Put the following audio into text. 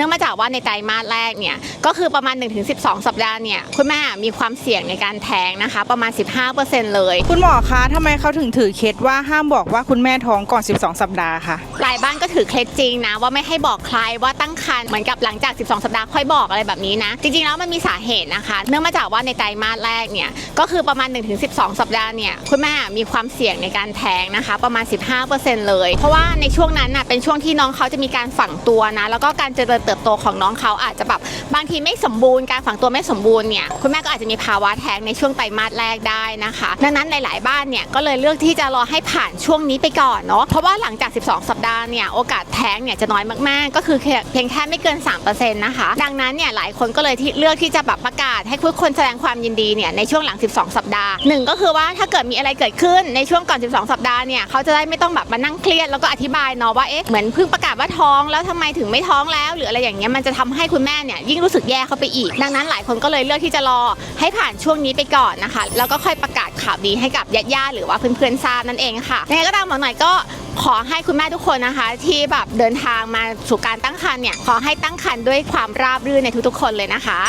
นื่องมาจากว่าในไตรมาสแรกเนี่ยก็คือประมาณ 1-12 สัปดาห์เนี่ยคุณแม่มีความเสี่ยงในการแท้งนะคะ ประมาณ 15%เลย คุณหมอคะทำไมเขาถึงถือเคล็ดว่าห้ามบอกว่าคุณแม่ท้องก่อน 12 สัปดาห์คะหลายบ้านก็ถือเคล็ดจริงนะว่าไม่ให้บอกใครว่าตั้งครรภ์เหมือนกับหลังจาก 12 สัปดาห์ค่อยบอกอะไรแบบนี้นะ จริงๆแล้วมันมีสาเหตุนะคะ เนื่องมาจากว่าในไตรมาสแรกเนี่ยก็คือประมาณ 1-12 สัปดาห์เนี่ยคุณแม่มีความเสี่ยงในการแท้งนะคะ ประมาณ 15%เลย เพราะว่าในช่วงนั้นน่ะเป็นช่วงที่น้องเขาจะมีการฝังตัวนะแล้วก็การเจริญเติบโตของน้องเขาอาจจะแบบบางทีไม่สมบูรณ์การฝังตัวไม่สมบูรณ์เนี่ยคุณแม่ก็อาจจะมีภาวะแท้งในช่วงไตรมาสแรกได้นะคะ ดังนั้นหลาย ๆ บ้านเนี่ยก็เลยเลือกที่จะรอให้ผ่านช่วงนี้ไปก่อนเนาะเพราะว่าหลังจาก 12 สัปดาห์เนี่ยโอกาสแท้งเนี่ยจะน้อยมาก ๆ ก็คือเพียงแค่ไม่เกิน 3%นะคะ ดังนั้นเนี่ยหลายคนก็เลยที่เลือกที่จะแบบประกาศให้ทุกคนแสดงความยินดีเนี่ยในช่วงหลัง 12 สัปดาห์หนึ่งก็คือว่าถ้าเกิดมีอะไรเกิดขึ้นในช่วงก่อน 12 สัปดาห์เนี่ยเขาจะได้ไม่ต้องแบบมานั่งเครียดแล้วก็อธิบายเนาะว่าเอ๊ะเหมือนเพิ่งประกาศว่าท้องแล้วทำไมถึงไม่ท้องแล้วหรืออะไรอย่างเงี้ยมันจะทำให้คุณแม่เนี่ยยิ่งรู้สึกแย่เข้าไปอีก ดังนั้นหลายคนก็เลยเลือกที่จะรอให้ผ่านช่วงนี้ไปก่อนนะคะ แล้วก็ค่อยประกาศข่าวดีให้กับญาติๆหรือว่าเพื่อนๆทราบนั่นเองค่ะยังไงก็ตามหมอหน่อยก็ขอให้คุณแม่ทุกคนนะคะ ที่แบบเดินทางมาสู่การตั้งครรภ์เนี่ยขอให้ตั้งครรภ์ด้วยความราบรื่นในทุกๆ คนเลยนะคะ